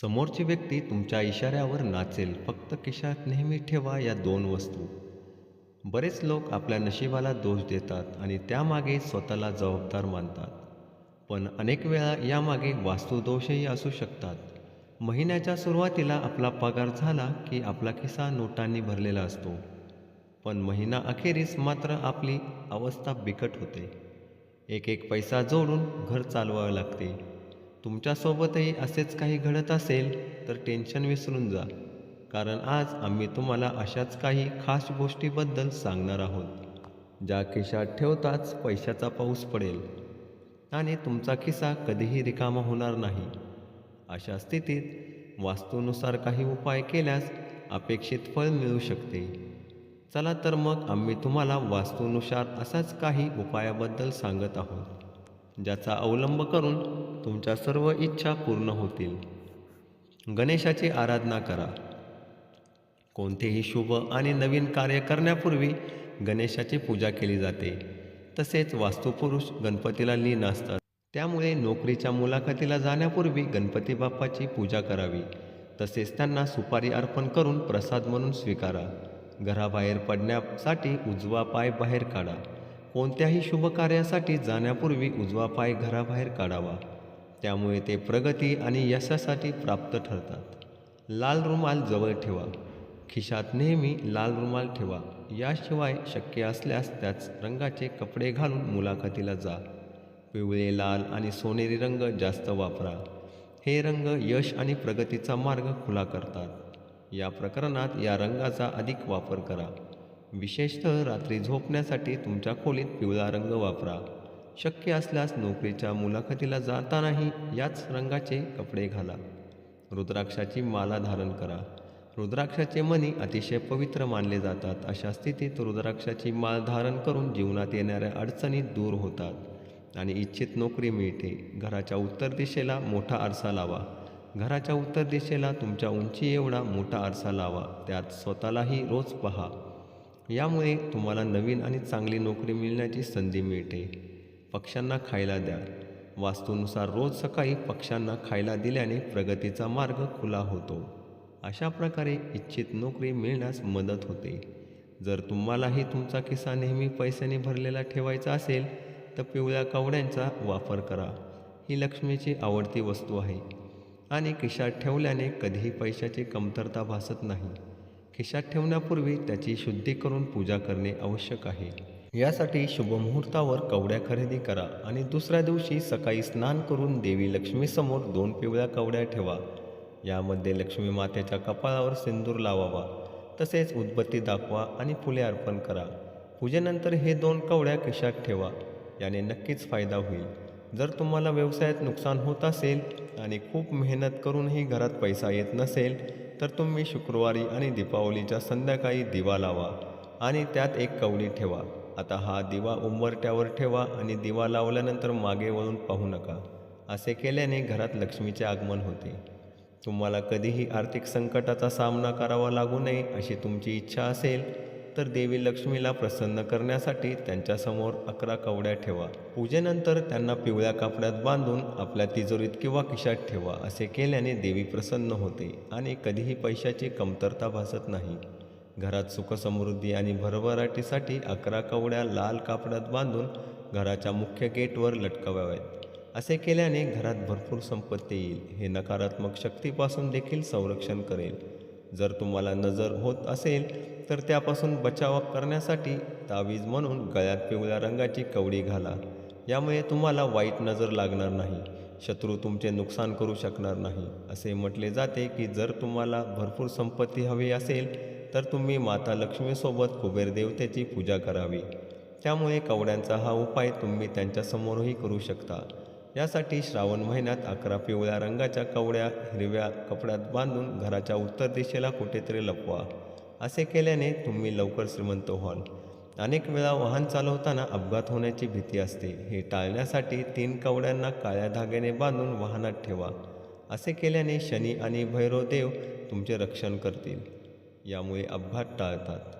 समोरची व्यक्ती तुमच्या इशाऱ्यावर नाचेल. फक्त खिशात नेहमी ठेवा या दोन वस्तू. बरेच लोक आपल्या नशिबाला दोष देतात आणि त्यामागे स्वतःला जबाबदार मानतात. पण अनेक वेळा यामागे वास्तुदोषही असू शकतात. महिन्याच्या सुरुवातीला आपला पगार झाला की आपला खिसा नोटांनी भरलेला असतो. पण महिना अखेरीस मात्र आपली अवस्था बिकट होते. एक एक पैसा जोडून घर चालवावे लागते. तुमच्यासोबतही असेच काही घडत असेल तर टेन्शन विसरून जा. कारण आज आम्ही तुम्हाला अशाच काही खास गोष्टीबद्दल सांगणार आहोत ज्या खिशात ठेवताच पैशाचा पाऊस पडेल आणि तुमचा खिसा कधीही रिकामा होणार नाही. अशा स्थितीत वास्तूनुसार काही उपाय केल्यास अपेक्षित फळ मिळू शकते. चला तर मग आम्ही तुम्हाला वास्तूनुसार असाच काही उपायाबद्दल सांगत आहोत. ज्याचा अवलंब करून तुमच्या सर्व इच्छा पूर्ण होतील. गणेशाची आराधना करा. कोणतेही शुभ आणि नवीन कार्य करण्यापूर्वी गणेशाची पूजा केली जाते. तसेच वास्तुपुरुष गणपतीला लीन असतात. त्यामुळे नोकरीच्या मुलाखतीला जाण्यापूर्वी गणपती बाप्पाची पूजा करावी. तसेच त्यांना सुपारी अर्पण करून प्रसाद म्हणून स्वीकारा. घराबाहेर पडण्यासाठी उजवा पाय बाहेर काढा. कोणत्याही शुभ कार्यासाठी जाण्यापूर्वी उजवा पाय घराबाहेर काढावा. त्यामुळे ते प्रगती आणि यशासाठी प्राप्त ठरतात. लाल रुमाल जवळ ठेवा. खिशात नेहमी लाल रुमाल ठेवा. याशिवाय शक्य असल्यास त्याच रंगाचे कपडे घालून मुलाखतीला जा. पिवळे लाल आणि सोनेरी रंग जास्त वापरा. हे रंग यश आणि प्रगतीचा मार्ग खुला करतात. या प्रकरणात या रंगाचा अधिक वापर करा. विशेषतः रात्री झोपण्यासाठी तुमच्या खोलीत पिवळा रंग वापरा. शक्य असल्यास नोकरीच्या मुलाखतीला जातानाही याच रंगाचे कपडे घाला. रुद्राक्षाची माला धारण करा. रुद्राक्षाचे मणी अतिशय पवित्र मानले जातात. अशा स्थितीत रुद्राक्षाची माल धारण करून जीवनात येणाऱ्या अडचणी दूर होतात आणि इच्छित नोकरी मिळते. घराच्या उत्तर दिशेला मोठा आरसा लावा. घराच्या उत्तर दिशेला तुमच्या उंची एवढा मोठा आरसा लावा. त्यात स्वतःलाही रोज पहा. यामुळे तुम्हाला नवीन आणि चांगली नोकरी मिळण्याची संधी मिळते. पक्ष्यांना खायला द्या. वास्तूनुसार रोज सकाळी पक्ष्यांना खायला दिल्याने प्रगतीचा मार्ग खुला होतो. अशा प्रकारे इच्छित नोकरी मिळण्यास मदत होते. जर तुम्हालाही तुमचा किस्सा नेहमी पैशाने भरलेला ठेवायचा असेल तर पिवळ्या कवड्यांचा वापर करा. ही लक्ष्मीची आवडती वस्तू आहे. आणि खिशात ठेवल्याने कधीही पैशाची कमतरता भासत नाही. खिशात ठेवण्यापूर्वी त्याची शुद्धी करून पूजा करणे आवश्यक आहे. यासाठी शुभमुहूर्तावर कवड्या खरेदी करा आणि दुसऱ्या दिवशी सकाळी स्नान करून देवी लक्ष्मीसमोर दोन पिवळ्या कवड्या ठेवा. यामध्ये लक्ष्मी मातेच्या कपाळावर सिंदूर लावावा. तसेच उदबत्ती दाखवा आणि फुले अर्पण करा. पूजेनंतर हे दोन कवड्या खिशात ठेवा. याने नक्कीच फायदा होईल. जर तुम्हाला व्यवसायात नुकसान होत असेल आणि खूप मेहनत करूनही घरात पैसा येत नसेल तर तुम्ही शुक्रवारी आणि दीपावलीच्या संध्याकाळी दिवा लावा आणि त्यात एक कवडी ठेवा. आता हा दिवा उंबरट्यावर ठेवा आणि दिवा लावल्यानंतर मागे वळून पाहू नका. असे केल्याने घरात लक्ष्मीचे आगमन होते. तुम्हाला कधीही आर्थिक संकटाचा सामना करावा लागू नये अशी तुमची इच्छा असेल तर देवी लक्ष्मीला प्रसन्न करण्यासाठी त्यांच्यासमोर अकरा कवड्या ठेवा. पूजेनंतर त्यांना पिवळ्या कापड्यात बांधून आपल्या तिजोरीत किंवा खिशात ठेवा असे केल्याने देवी प्रसन्न होते आणि कधीही पैशाची कमतरता भासत नाही. घरात सुखसमृद्धी आणि भरभराटीसाठी अकरा कवड्या लाल कापडात बांधून घराच्या मुख्य गेटवर लटकवाव्यात. असे केल्याने घरात भरपूर संपत्ती येईल. हे नकारात्मक शक्तीपासून देखील संरक्षण करेल. जर तुम्हाला नजर होत असेल तर त्यापासून बचाव करण्यासाठी तावीज म्हणून गळ्यात पिवळ्या रंगाची कवडी घाला. यामुळे तुम्हाला वाईट नजर लागणार नाही. शत्रू तुमचे नुकसान करू शकणार नाही. असे म्हटले जाते की जर तुम्हाला भरपूर संपत्ती हवी असेल तर तुम्ही माता लक्ष्मीसोबत कुबेर देवतेची पूजा करावी. त्यामुळे कवड्यांचा हा उपाय तुम्ही त्यांच्यासमोरही करू शकता. यासाठी श्रावण महिन्यात अकरा पिवळ्या रंगाच्या कवड्या हिरव्या कपड्यात बांधून घराच्या उत्तर दिशेला कुठेतरी लपवा. असे केल्याने तुम्ही लवकर श्रीमंत व्हाल. अनेक वेळा वाहन चालवताना अपघात होण्याची भीती असते. हे टाळण्यासाठी तीन कवड्यांना काळ्या धाग्याने बांधून वाहनात ठेवा. असे केल्याने शनी आणि भैरव देव तुमचे रक्षण करतील. यामुळे अपघात टाळतात.